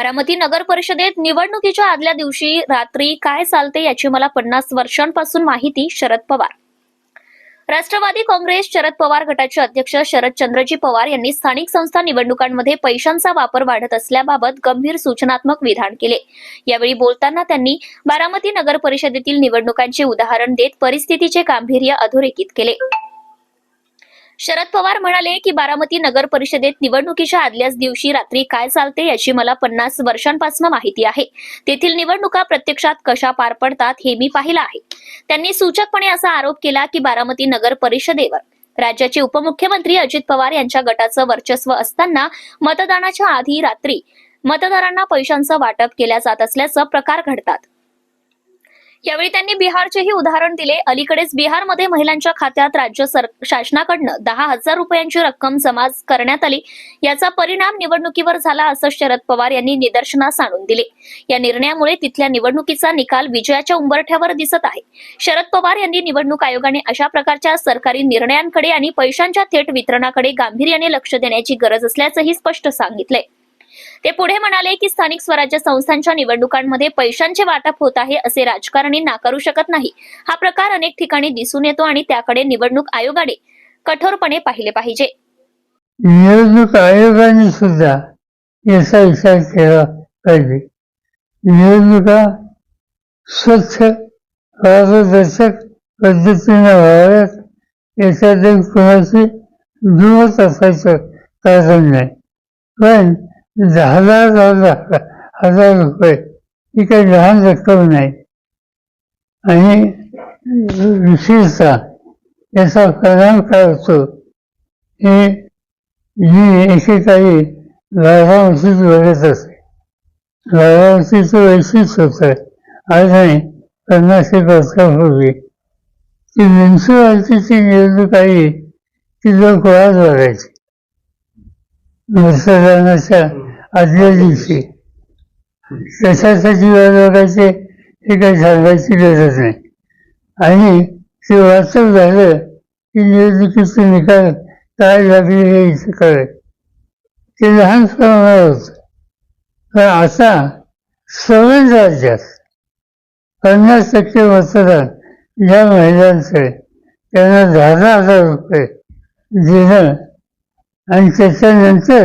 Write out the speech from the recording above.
बारामती नगर परिषदेत निवडणुकीच्या आदल्या दिवशी रात्री काय चालते याची मला पन्नास वर्षांपासून माहिती शरद पवार. राष्ट्रवादी काँग्रेस शरद पवार गटाचे अध्यक्ष शरद चंद्रजी पवार यांनी स्थानिक संस्था निवडणुकांमध्ये पैशांचा वापर वाढत असल्याबाबत गंभीर सूचनात्मक विधान केले. यावेळी बोलताना त्यांनी बारामती नगर परिषदेतील निवडणुकांचे उदाहरण देत परिस्थितीचे गांभीर्य अधोरेखित केले. शरद पवार म्हणाले की बारामती नगर परिषदेत निवडणुकीच्या आदल्याच दिवशी रात्री काय चालते याची मला पन्नास वर्षांपासून माहिती आहे. तेथील निवडणुका प्रत्यक्षात कशा पार पडतात हे मी पाहिलं आहे. त्यांनी सूचकपणे असा आरोप केला की बारामती नगर परिषदेवर. राज्याचे उपमुख्यमंत्री अजित पवार यांच्या गटाचं वर्चस्व असताना मतदानाच्या आधी रात्री मतदारांना पैशांचं वाटप केल्या जात असल्याचं प्रकार घडतात. यावेळी त्यांनी बिहारचेही उदाहरण दिले. अलीकडेच बिहारमध्ये महिलांच्या खात्यात राज्य शासनाकडनं दहा हजार रुपयांची रक्कम जमा करण्यात आली. याचा परिणाम निवडणुकीवर झाला असं शरद पवार यांनी निदर्शनास आणून दिले. या निर्णयामुळे तिथल्या निवडणुकीचा निकाल विजयाच्या उंबरठ्यावर दिसत आहे. शरद पवार यांनी निवडणूक आयोगाने अशा प्रकारच्या सरकारी निर्णयांकडे आणि पैशांच्या थेट वितरणाकडे गांभीर्याने लक्ष देण्याची गरज असल्याचंही स्पष्ट सांगितलंय. ते पुढे म्हणाले की स्थानिक स्वराज्य संस्थांच्या निवडणुकांमध्ये पैशांचे वाटप होत आहे असे राजकारणी नाकारू शकत नाही. हा प्रकार अनेक ठिकाणी दिसून येतो आणि त्याकडे निवडणूक आयोगाने कठोरपणे पाहिले पाहिजे. निवडणूक आयोगाने सुद्धा याचा विचार केला पाहिजे. निवडणुका स्वच्छ पारदर्शक पद्धतीने व्हाव्यात याच्यात कोणाची दुमत असायचं कारण नाही. पण दहा हजार हजार रुपये. ही काही लहान रक्कम नाही. आणि विशेषतः याचा परिणाम काय होतो? हे मी एकेकाळी गावावरतीच घडत असे गावावरतीचं वैशिष्ट्य होतं. आज नाही पन्नास एक वर्षापूर्वी. ती म्युन्सिपाल्टीची निवडणूक आली ती लोक वाद बघायचे मतदानाच्या आदल्या दिवशी कशासाठी वाद हे काही सांगायची गरज नाही. आणि ते वास्तव झालं की निवडणुकीचे निकाल काय लागले हे कळेल. ते लहान प्रमाणावर होतं. पण आता सवय राज्यात पन्नास टक्के मतदान ज्या महिलांचे त्यांना दहा दहा हजार रुपये देणं आणि त्याच्यानंतर